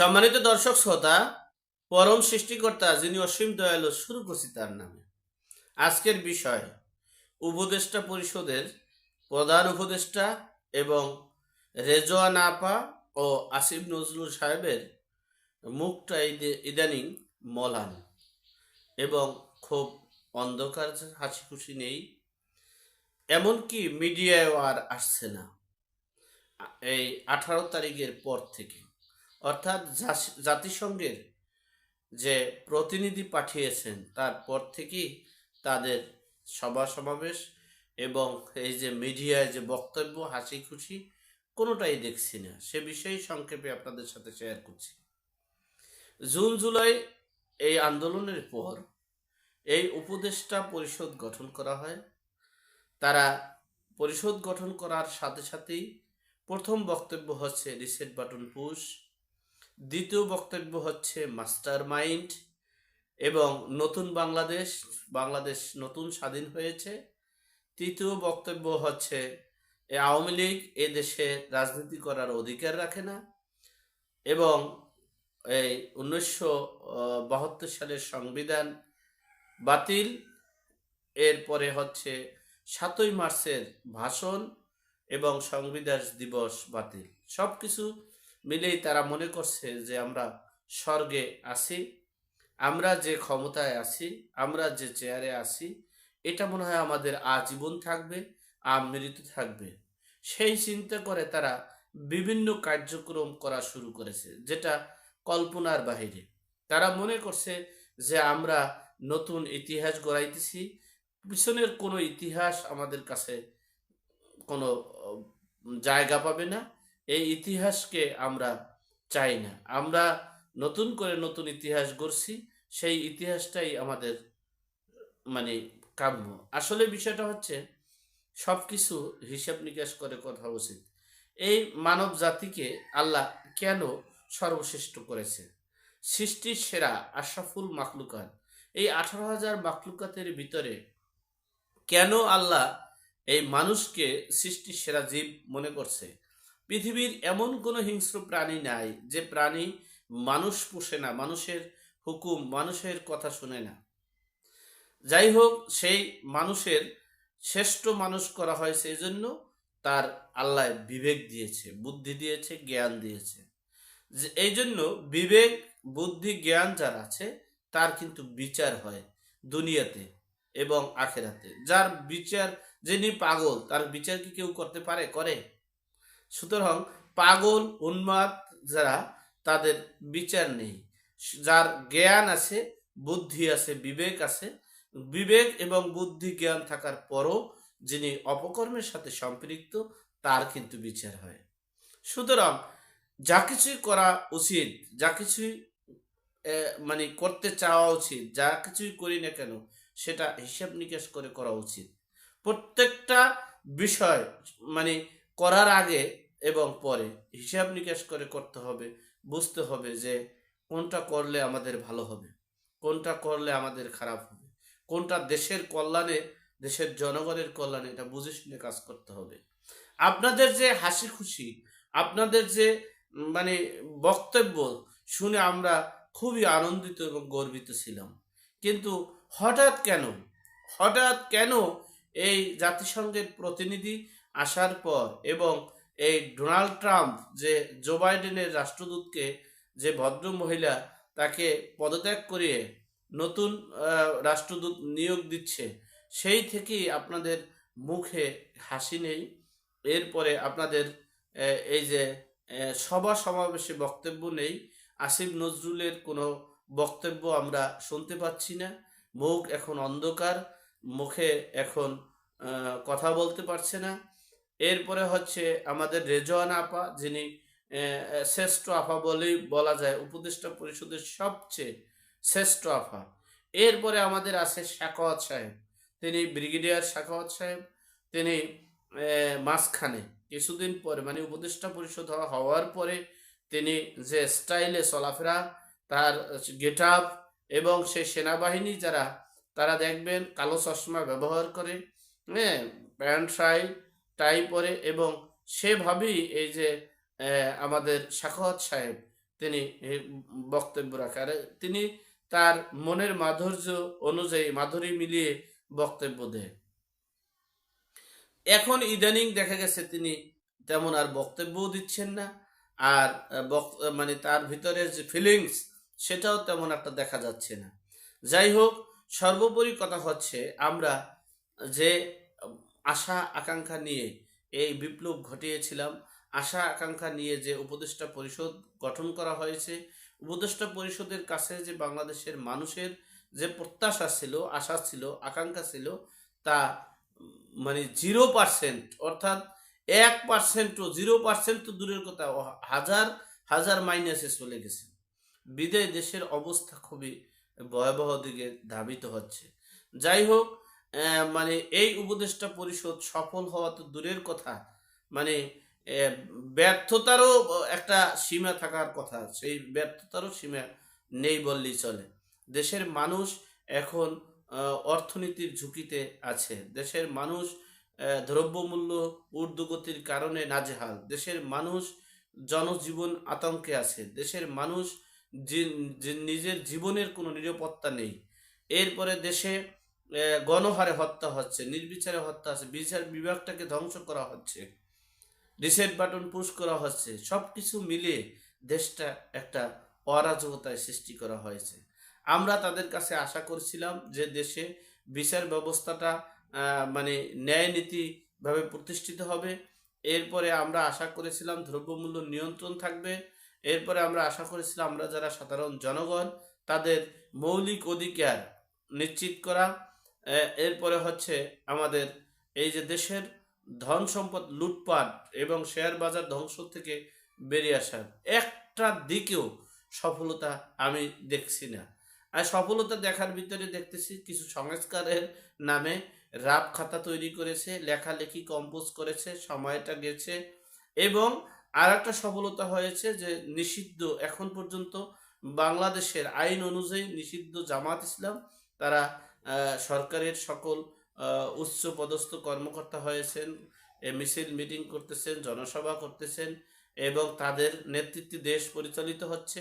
সম্মানিত দর্শক শ্রোতা, পরম সৃষ্টিকর্তা যিনি অসীম দয়ালু শুরু করছি তার নামে। আজকের বিষয়, উপদেষ্টা পরিষদের প্রধান উপদেষ্টা এবং রেজওয়ান আপা ও আসিফ নজরুল সাহেবের মুখটা ইদে- ইদানিং মলান এবং খুব অন্ধকার হাসি খুশি নেই। এমনকি মিডিয়ায় আর আসছে না। এই আঠারো তারিখের পর থেকে। অর্থাৎ জাতিসংঘের যে প্রতিনিধি পাঠিয়েছেন, তারপর থেকেই তাদের সভা সমাবেশ এবং এই যে মিডিয়ায় যে বক্তব্য হাসি খুশি কোনোটাই দেখছি না। সে বিষয়ে সংক্ষেপে আপনাদের সাথে শেয়ার করছি। জুন, জুলাই এই আন্দোলনের পর এই উপদেষ্টা পরিষদ গঠন করা হয়। তারা পরিষদ গঠন করার সাথে সাথেই প্রথম বক্তব্য হচ্ছে রিসেট বাটন পুশ দ্বিতীয় বক্তব্য হচ্ছে মাস্টার মাইন্ড এবং নতুন বাংলাদেশ বাংলাদেশ নতুন স্বাধীন হয়েছে। তৃতীয় বক্তব্য হচ্ছে এ আওয়ামী লীগ এ দেশে রাজনীতি করার অধিকার রাখে না এবং এই উনিশশো বাহাত্তর সালের সংবিধান বাতিল। এরপরে হচ্ছে সাতই মার্চের ভাষণ এবং সংবিধান দিবস বাতিল। সব কিছু মিলেই তারা মনে করছে যে আমরা স্বর্গে আছি, আমরা যে ক্ষমতায় আছি, আমরা যে চেয়ারে আছি, এটা মনে হয় আমাদের আজীবন থাকবে আমৃত থাকবে। সেই চিন্তা করে তারা বিভিন্ন কার্যক্রম করা শুরু করেছে, যেটা কল্পনার বাহিরে। তারা মনে করছে যে আমরা নতুন ইতিহাস গড়াইতেছি, পিছনের কোনো ইতিহাস আমাদের কাছে কোনো জায়গা পাবে না। এই ইতিহাসকে আমরা চাই না। আমরা নতুন করে নতুন ইতিহাস গড়ছি, সেই ইতিহাসটাই আমাদের মানে কাম্য। আসলে বিষয়টা হচ্ছে সব কিছু হিসাব নিকাশ করে কথা উচিত। এই মানব জাতিকে আল্লাহ কেন সর্বশ্রেষ্ঠ করেছে? সৃষ্টির সেরা, আশরাফুল মাকলুকাত এই আঠারো হাজার মাকলুকাতের ভিতরে কেন আল্লাহ এই মানুষকে সৃষ্টির সেরা জীব মনে করছে? পৃথিবীর এমন কোনো হিংস্র প্রাণী নাই যে প্রাণী মানুষ পোষে না, মানুষের হুকুম, মানুষের কথা শুনে না। যাই হোক, সেই মানুষের শ্রেষ্ঠ মানুষ করা হয় সেই জন্য তার আল্লাহ বিবেক দিয়েছে, বুদ্ধি দিয়েছে, জ্ঞান দিয়েছে। যে এই জন্য বিবেক, বুদ্ধি, জ্ঞান যার আছে, তার কিন্তু বিচার হয় দুনিয়াতে এবং আখেরাতে। যার বিচার, যিনি পাগল, তার বিচার কি কেউ করতে পারে? করে? সুতরাং পাগল, উন্মাদ যারা, তাদের বিচার নেই। যার জ্ঞান আছে, বুদ্ধি আছে, বিবেক আছে, বিবেক এবং বুদ্ধি জ্ঞান থাকার পরও যিনি অপকর্মের সাথে সম্পৃক্ত, তার কিন্তু বিচার হয়। সুতরাং যা কিছুই করা উচিত, যা কিছুই মানে করতে চাওয়া উচিত, যা কিছুই করি না কেন, সেটা হিসাব নিকাশ করে করা উচিত। প্রত্যেকটা বিষয় মানে করার আগে এবং পরে হিসাব নিকাশ করে করতে হবে, বুঝতে হবে যে কোনটা করলে আমাদের ভালো হবে, কোনটা করলে আমাদের খারাপ হবে, কোনটা দেশের কল্যাণে, দেশের জনগণের কল্যাণে এটা বুঝে শুনে কাজ করতে হবে। আপনাদের যে হাসি খুশি, আপনাদের যে মানে বক্তব্য শুনে আমরা খুবই আনন্দিত এবং গর্বিত ছিলাম। কিন্তু হঠাৎ কেন হঠাৎ কেন এই জাতিসংঘের প্রতিনিধি আসার পর এবং এই ডোনাল্ড ট্রাম্প যে জো বাইডেনের রাষ্ট্রদূতকে যে ভদ্র মহিলা তাকে পদত্যাগ করিয়ে নতুন রাষ্ট্রদূত নিয়োগ দিচ্ছে, সেই থেকেই আপনাদের মুখে হাসি নেই। এরপরে আপনাদের এই যে সভা সমাবেশে বক্তব্য নেই। আসিফ নজরুলের কোনো বক্তব্য আমরা শুনতে পাচ্ছি না। মুখ এখন অন্ধকার, মুখে এখন কথা বলতে পারছে না। এরপরে হচ্ছে আমাদের রেজওয়ান আপা, যিনি শ্রেষ্ঠ আফা বলেই বলা যায়, উপদেষ্টা পরিষদের সবচেয়ে শ্রেষ্ঠ আফা এরপরে আমাদের আছে শাকাওয়াত সাহেব। তিনি ব্রিগেডিয়ার শাকাওয়াত সাহেব। তিনি মাঝখানে কিছুদিন পরে মানে উপদেষ্টা পরিষদ হওয়ার পরে তিনি যে স্টাইলে চলাফেরা, তার গেট আপ এবং সে সেনাবাহিনী যারা, তারা দেখবেন কালো চশমা ব্যবহার করে হ্যাঁ প্যান্ট শাই টাই পরে এবং সেভাবেই এই যে আমাদের শাখাওয়াত সাহেব তিনি বক্তব্য রাখে। আর তিনি তার মনের মাধুর্য অনুযায়ী, মাধুরী মিলিয়ে বক্তব্য দেয় এখন ইদানিং দেখা গেছে তিনি তেমন আর বক্তব্যও দিচ্ছেন না। আর মানে তার ভিতরের যে ফিলিংস সেটাও তেমন একটা দেখা যাচ্ছে না। যাই হোক, সর্বোপরি কথা হচ্ছে আমরা যে আশা, আকাঙ্ক্ষা নিয়ে এই বিপ্লব ঘটিয়েছিলাম। আশা, আকাঙ্ক্ষা নিয়ে যে উপদেষ্টা পরিষদ গঠন করা হয়েছে, উপদেষ্টা পরিষদের কাছে যে বাংলাদেশের মানুষের যে প্রত্যাশা ছিল, আশা ছিল, আকাঙ্ক্ষা ছিল, তা মানে জিরো পার্সেন্ট অর্থাৎ এক পার্সেন্টও জিরো পার্সেন্ট তো দূরের কথা হাজার হাজার মাইনাসে চলে গেছে। বিদায় দেশের অবস্থা খুবই ভয়াবহ দিকে ধাবিত হচ্ছে। যাই হোক মানে এই উপদেষ্টা পরিষদ সফল হওয়া তো দূরের কথা। মানে ব্যর্থতারও একটা সীমা থাকার কথা। সেই ব্যর্থতারও সীমা নেই বললেই চলে। দেশের মানুষ এখন অর্থনীতির ঝুঁকিতে আছে। দেশের মানুষ দ্রব্যমূল্য ঊর্ধ্বগতির কারণে নাজেহাল। দেশের মানুষ জনজীবন আতঙ্কে আছে। দেশের মানুষ নিজের জীবনের কোনো নিরাপত্তা নেই। এরপরে দেশে গণহারে হত্যা হচ্ছে, নির্বিচারে হত্যা হচ্ছে, বিচার বিভাগটাকে ধ্বংস করা হচ্ছে রিসেট বাটন পুশ করা হচ্ছে সব কিছু মিলিয়ে দেশটা একটা অরাজকতায় সৃষ্টি করা হয়েছে। আমরা তাদের কাছে আশা করছিলাম যে দেশে বিচার ব্যবস্থাটা মানে ন্যায় নীতিভাবে প্রতিষ্ঠিত হবে। এরপরে আমরা আশা করেছিলাম দ্রব্যমূল্য নিয়ন্ত্রণ থাকবে। এরপরে আমরা আশা করেছিলাম আমরা যারা সাধারণ জনগণ, তাদের মৌলিক অধিকার নিশ্চিত করা। এরপরে হচ্ছে আমাদের এই যে দেশের ধন সম্পদ লুটপাট এবং শেয়ার বাজার ধ্বংস থেকে বেরিয়ে আসার একটা দিকেও সফলতা আমি দেখছি না। আর সফলতা দেখার ভিতরে দেখতেছি কিছু সংস্কারের নামে রাব খাতা তৈরি করেছে, লেখালেখি কম্পোজ করেছে, সময়টা গেছে এবং আর একটা সফলতা হয়েছে যে নিষিদ্ধ এখন পর্যন্ত বাংলাদেশের আইন অনুযায়ী নিষিদ্ধ জামাত ইসলাম, তারা সরকারের সকল উচ্চ পদস্থ কর্মকর্তা হয়েছেন মিছিল মিটিং করতেছেন, জনসভা করতেছেন এবং তাদের নেতৃত্বে দেশ পরিচালিত হচ্ছে।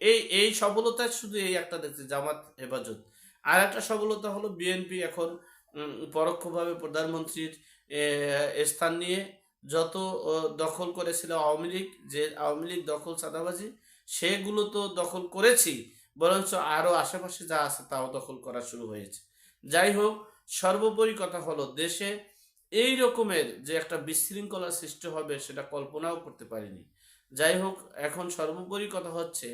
এই এই সফলতা শুধু এই একটা দেখছি, জামাত হেফাজত। আর একটা সফলতা হলো বিএনপি এখন পরোক্ষভাবে প্রধানমন্ত্রীর স্থান নিয়ে যত দখল করেছিল আওয়ামী লীগ, যে আওয়ামী লীগ দখল চাঁদাবাজি, সেগুলো তো দখল করেছি। বরঞ্চ আরও আশেপাশে যা আছে তাও দখল করা শুরু হয়েছে। যাই হোক, সর্বোপরি কথা হলো, দেশে এই রকমের যে একটা বিশৃঙ্খলা সৃষ্টি হবে সেটা কল্পনাও করতে পারিনি। যাই হোক, এখন সর্বোপরি কথা হচ্ছে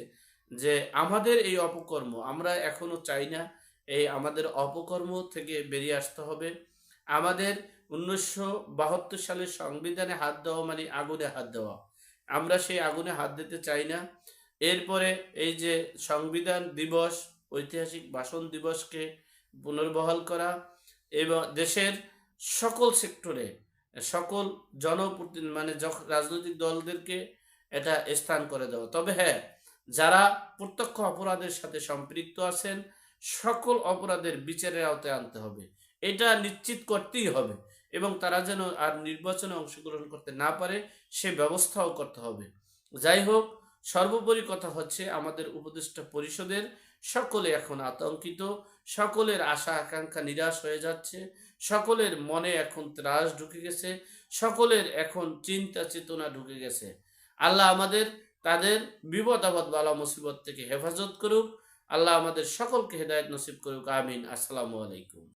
যে আমাদের এই অপকর্ম, আমরা এখনও চাই না এই আমাদের অপকর্ম থেকে বেরিয়ে আসতে হবে। আমাদের উনিশশো বাহাত্তর সালের সংবিধানে হাত দেওয়া মানে আগুনে হাত দেওয়া। আমরা সেই আগুনে হাত দিতে চাই না। এরপরে এই যে সংবিধান দিবস, ঐতিহাসিক ভাষণ দিবসকে পুনর্বহাল করা এবং দেশের সকল সেক্টরে সকল জনপ্রতি মানে রাজনৈতিক দলদেরকে এটা স্থান করে দেওয়া। তবে হ্যাঁ যারা প্রত্যক্ষ অপরাধের সাথে সম্পৃক্ত আছেন, সকল অপরাধের বিচারের আওতায় আনতে হবে। এটা নিশ্চিত করতেই হবে এবং তারা যেন আর নির্বাচনে অংশগ্রহণ করতে না পারে, সে ব্যবস্থাও করতে হবে। যাই হোক সর্বোপরি কথা হচ্ছে আমাদের উপদেষ্টা পরিষদের সকলে এখন আতঙ্কিত, সকলের আশা আকাঙ্ক্ষা নিরাশ হয়ে যাচ্ছে, সকলের মনে এখন ত্রাস ঢুকে গেছে, সকলের এখন চিন্তা চেতনা ঢুকে গেছে। আল্লাহ আমাদের, তাদের বিপদ আপদ বালা মুসিবত থেকে হেফাজত করুক। আল্লাহ আমাদের সকলকে হেদায়ত নসিব করুক। আমিন। আসসালামু আলাইকুম।